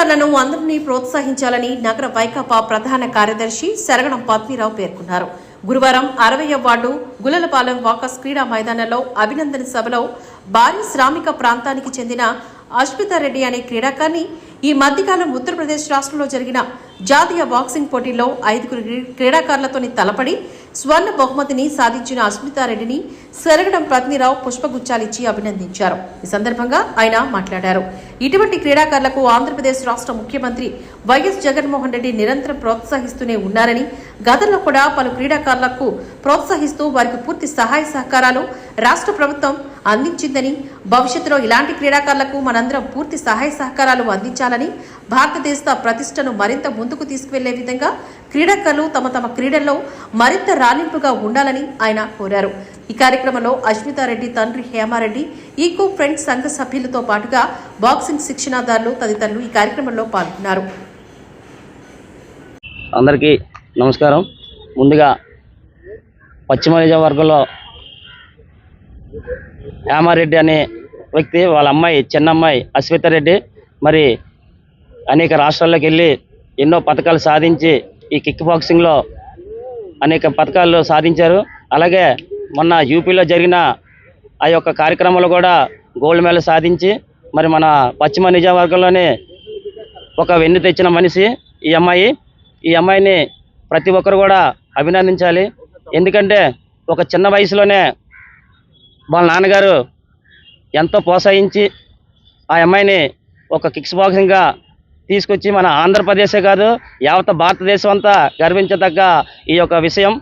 అందరినీ ప్రోత్సహించాలని నగర వైకాపా ప్రధాన కార్యదర్శి శరగణం పద్మీరావు పేర్కొన్నారు. గురువారం అరవయ వార్డు గులలపాలెం వాకస్ క్రీడా మైదానంలో అభినందన సభలో భారీ శ్రామిక ప్రాంతానికి చెందిన అష్మితారెడ్డి అనే క్రీడాకారిణి ఈ మధ్యకాలం ఉత్తరప్రదేశ్ రాష్ట్రంలో జరిగిన జాతీయ బాక్సింగ్ పోటీల్లో ఐదుగురు క్రీడాకారులతోని తలపడి స్వర్ణ బహుమతిని సాధించిన అస్మితారెడ్డిని సెరగడం పత్నిరావు పుష్పగుచ్చాలిచ్చి అభినందించారు. ఈ సందర్భంగా ఆయన మాట్లాడారు. ఇటువంటి క్రీడాకారులకు ఆంధ్రప్రదేశ్ రాష్ట్ర ముఖ్యమంత్రి వైఎస్ జగన్మోహన్ రెడ్డి నిరంతరం ప్రోత్సహిస్తూనే ఉన్నారని గతంలో కూడా పలు క్రీడాకారులకు ప్రోత్సహిస్తూ వారికి పూర్తి సహాయ సహకారాలు రాష్ట్ర ప్రభుత్వం అందించిందని భవిష్యత్తులో ఇలాంటి క్రీడాకారులకు మనందరం పూర్తి సహాయ సహకారాలు అందించాలని భారతదేశ ప్రతిష్టను మరింత ముందుకు తీసుకువెళ్ళే విధంగా క్రీడాకారులు తమ తమ క్రీడల్లో మరింత రాణింపుగా ఉండాలని ఆయన కోరారు. ఈ కార్యక్రమంలో అశ్మితారెడ్డి తండ్రి హేమారెడ్డి ఈకో ఫ్రెండ్స్ సంఘ సభ్యులతో పాటుగా బాక్సింగ్ శిక్షణాదారులు తదితరులు ఈ కార్యక్రమంలో పాల్గొన్నారు. అందరికీ నమస్కారం. ముందుగా పశ్చిమ నియోజకవర్గంలో యామారెడ్డి అనే వ్యక్తి వాళ్ళ అమ్మాయి చిన్న అమ్మాయి రెడ్డి. మరి అనేక రాష్ట్రాల్లోకి వెళ్ళి ఎన్నో పథకాలు సాధించి ఈ కిక్ బాక్సింగ్లో అనేక పథకాలు సాధించారు. అలాగే మొన్న యూపీలో జరిగిన ఆ యొక్క కార్యక్రమంలో కూడా గోల్డ్ మెడల్ సాధించి మరి మన పశ్చిమ నియోజకవర్గంలోనే ఒక వెన్ను తెచ్చిన మనిషి ఈ అమ్మాయి. ఈ అమ్మాయిని ప్రతి ఒక్కరు కూడా అభినందించాలి. ఎందుకంటే ఒక చిన్న వయసులోనే వాళ్ళ నాన్నగారు ఎంతో ప్రోత్సహించి ఆ అమ్మాయిని ఒక కిక్స్ బాక్సింగ్గా తీసుకొచ్చి మన ఆంధ్రప్రదేశే కాదు యావత్ భారతదేశం అంతా గర్వించదగ్గ ఈ యొక్క విషయం.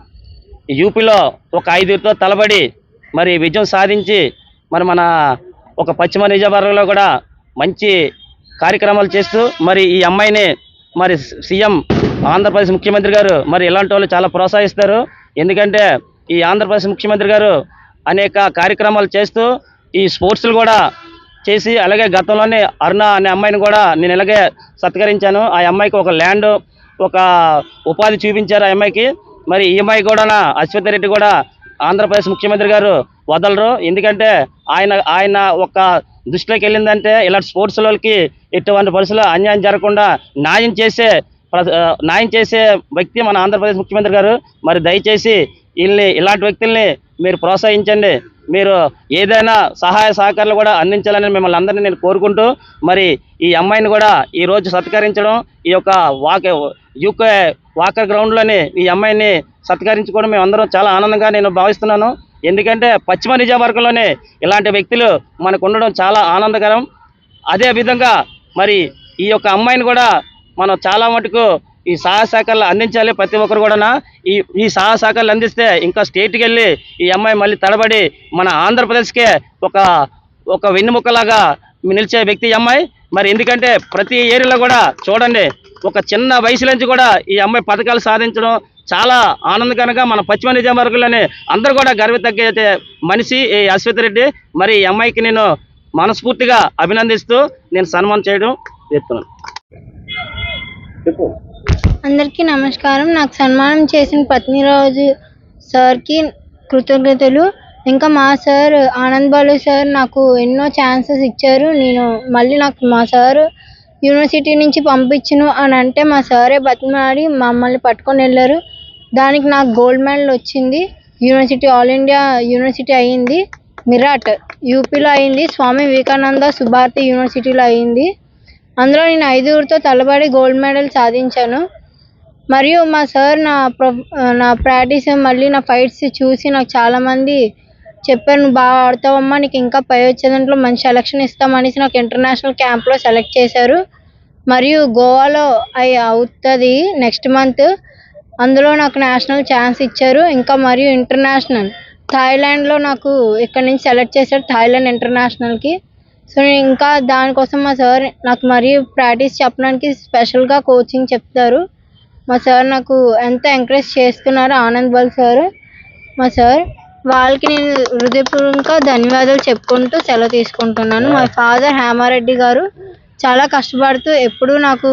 యూపీలో ఒక ఐదుగురితో తలబడి మరి విజయం సాధించి మరి మన ఒక పశ్చిమ నిజామాబాద్లో కూడా మంచి కార్యక్రమాలు చేస్తూ మరి ఈ అమ్మాయిని మరి సీఎం ఆంధ్రప్రదేశ్ ముఖ్యమంత్రి గారు మరి ఇలాంటి వాళ్ళు చాలా ప్రోత్సహిస్తారు. ఎందుకంటే ఈ ఆంధ్రప్రదేశ్ ముఖ్యమంత్రి గారు అనేక కార్యక్రమాలు చేస్తూ ఈ స్పోర్ట్స్లు కూడా చేసి అలాగే గతంలోనే అరుణ అనే అమ్మాయిని కూడా నేను ఇలాగే సత్కరించాను. ఆ అమ్మాయికి ఒక ల్యాండ్ ఒక ఉపాధి చూపించారు ఆ అమ్మాయికి. మరి ఈ అమ్మాయి కూడా అశ్వత్ రెడ్డి కూడా ఆంధ్రప్రదేశ్ ముఖ్యమంత్రి గారు వదలరు. ఎందుకంటే ఆయన ఆయన ఒక దృష్టిలోకి వెళ్ళిందంటే ఇలాంటి స్పోర్ట్స్ వాళ్ళకి ఎటువంటి పరిస్థితుల్లో అన్యాయం జరగకుండా న్యాయం చేసే ప్ర- న్యాయం చేసే వ్యక్తి మన ఆంధ్రప్రదేశ్ ముఖ్యమంత్రి గారు. మరి దయచేసి వీళ్ళని ఇలాంటి వ్యక్తుల్ని మీరు ప్రోత్సహించండి. మీరు ఏదైనా సహాయ సహకారాలు కూడా అందించాలని మిమ్మల్ని అందరినీ నేను కోరుకుంటూ మరి ఈ అమ్మాయిని కూడా ఈ రోజు సత్కరించడం ఈ యొక్క వాక్ యూకే వాకర్ గ్రౌండ్లోని ఈ అమ్మాయిని సత్కరించుకోవడం మేము అందరం చాలా ఆనందంగా నేను భావిస్తున్నాను. ఎందుకంటే పశ్చిమ నిజావర్గంలోనే ఇలాంటి వ్యక్తులు మనకు ఉండడం చాలా ఆనందకరం. అదే విధంగా మరి ఈ యొక్క అమ్మాయిని కూడా మనం చాలా మటుకు ఈ సహాయ శాఖలు అందించాలి ప్రతి ఒక్కరు కూడా ఈ ఈ సహాయ శాఖలు అందిస్తే ఇంకా స్టేట్కి వెళ్ళి ఈ అమ్మాయి మళ్ళీ తడబడి మన ఆంధ్రప్రదేశ్కే ఒక ఒక వెన్నుముక్కలాగా నిలిచే వ్యక్తి ఈ అమ్మాయి. మరి ఎందుకంటే ప్రతి ఏరియాలో కూడా చూడండి ఒక చిన్న వయసు నుంచి కూడా ఈ అమ్మాయి పథకాలు సాధించడం చాలా ఆనందకరంగా మన పశ్చిమ నిజామవర్గంలోనే అందరూ కూడా గర్వితగ్గ మనిషి ఈ అశ్వత్ రెడ్డి. మరి ఈ అమ్మాయికి నేను మనస్ఫూర్తిగా అభినందిస్తూ నేను సన్మానం చేయడం చెప్తున్నాను చెప్పు. అందరికీ నమస్కారం. నాకు సన్మానం చేసిన పత్నిరాజు సార్కి కృతజ్ఞతలు. ఇంకా మా సార్ ఆనంద్ బాలు సార్ నాకు ఎన్నో ఛాన్సెస్ ఇచ్చారు. నేను మళ్ళీ నాకు మా సార్ యూనివర్సిటీ నుంచి పంపించను అని అంటే మా సారే బతిమాడి మమ్మల్ని పట్టుకొని వెళ్ళారు. దానికి నాకు గోల్డ్ మెడల్ వచ్చింది. యూనివర్సిటీ ఆల్ ఇండియా యూనివర్సిటీ అయ్యింది మిరాట్ యూపీలో అయింది. స్వామి వివేకానంద సుభారతి యూనివర్సిటీలో అయింది. అందులో నేను ఐదుగురితో తలబడి గోల్డ్ మెడల్ సాధించాను. మరియు మా సార్ నా ప్రొ నా ప్రాక్టీస్ మళ్ళీ నా ఫైట్స్ చూసి నాకు చాలామంది చెప్పారు నువ్వు బాగా ఆడతావమ్మా నీకు ఇంకా పై వచ్చే దాంట్లో మంచి సెలక్షన్ ఇస్తామనేసి నాకు ఇంటర్నేషనల్ క్యాంప్లో సెలెక్ట్ చేశారు. మరియు గోవాలో అవి అవుతుంది నెక్స్ట్ మంత్ అందులో నాకు నేషనల్ ఛాన్స్ ఇచ్చారు ఇంకా మరియు ఇంటర్నేషనల్ థాయిలాండ్లో నాకు ఇక్కడ నుంచి సెలెక్ట్ చేశారు థాయిలాండ్ ఇంటర్నేషనల్కి సో నేను ఇంకా దానికోసం మా సార్ నాకు మరియు ప్రాక్టీస్ చెప్పడానికి స్పెషల్గా కోచింగ్ చెప్తారు. మా సార్ నాకు ఎంత ఎంకరేజ్ చేస్తున్నారు ఆనంద్ బాల్ సార్. మా సార్ వాళ్ళకి నేను హృదయపూర్వకంగా ధన్యవాదాలు చెప్పుకుంటూ సెలవు తీసుకుంటున్నాను. మా ఫాదర్ హేమారెడ్డి గారు చాలా కష్టపడుతూ ఎప్పుడూ నాకు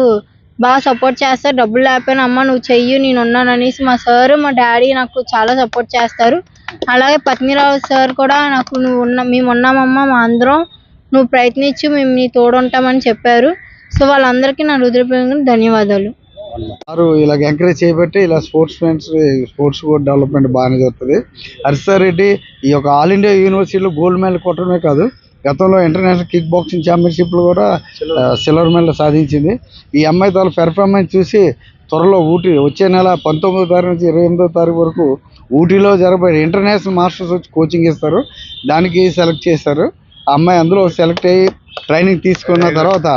బాగా సపోర్ట్ చేస్తారు. డబ్బులు లేకపోయినా అమ్మ నువ్వు చెయ్యి నేను ఉన్నాను అనేసి మా సార్ మా డాడీ నాకు చాలా సపోర్ట్ చేస్తారు. అలాగే పత్మిరావు సార్ కూడా నాకు నువ్వు ఉన్న మేము ఉన్నామమ్మా మా అందరం నువ్వు ప్రయత్నించి మేము నీ తోడు ఉంటామని చెప్పారు. సో వాళ్ళందరికీ నా హృదయపూర్వకంగా ధన్యవాదాలు. వారు ఇలాగ ఎంకరేజ్ చేయబట్టి ఇలా స్పోర్ట్స్ ఫ్రెండ్స్ స్పోర్ట్స్ కూడా డెవలప్మెంట్ బాగానే జరుగుతుంది. హరిసార్ రెడ్డి ఈ యొక్క ఆల్ ఇండియా యూనివర్సిటీలో గోల్డ్ మెడల్ కొట్టడమే కాదు గతంలో ఇంటర్నేషనల్ కిక్ బాక్సింగ్ ఛాంపియన్షిప్లో కూడా సిల్వర్ మెడల్ సాధించింది. ఈ అమ్మాయి తన పెర్ఫార్మెన్స్ చూసి త్వరలో ఊటీ వచ్చే నెల పంతొమ్మిదో తారీఖు నుంచి ఇరవై ఎనిమిదో తారీఖు వరకు ఊటీలో జరగబోయే ఇంటర్నేషనల్ మాస్టర్స్ వచ్చి కోచింగ్ ఇస్తారు. దానికి సెలెక్ట్ చేశారు. ఆ అమ్మాయి అందులో సెలెక్ట్ అయ్యి ట్రైనింగ్ తీసుకున్న తర్వాత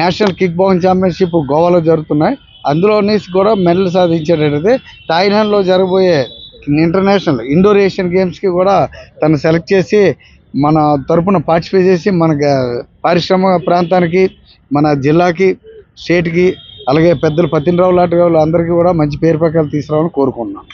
నేషనల్ కిక్ బాక్సింగ్ ఛాంపియన్షిప్ గోవాలో జరుగుతున్నాయి. అందులో నుంచి కూడా మెడల్ సాధించేటట్టయితే థాయిలాండ్లో జరగబోయే ఇంటర్నేషనల్ ఇండోర్ ఏషియన్ గేమ్స్కి కూడా తను సెలెక్ట్ చేసి మన తరపున పార్టిసిపేట్ చేసి మన పారిశ్రామిక ప్రాంతానికి మన జిల్లాకి స్టేట్కి అలాగే పెద్దలు పత్తినరావు లాంటి వాళ్ళు అందరికీ కూడా మంచి పేరు ప్రకారం తీసుకురావాలని కోరుకుంటున్నాను.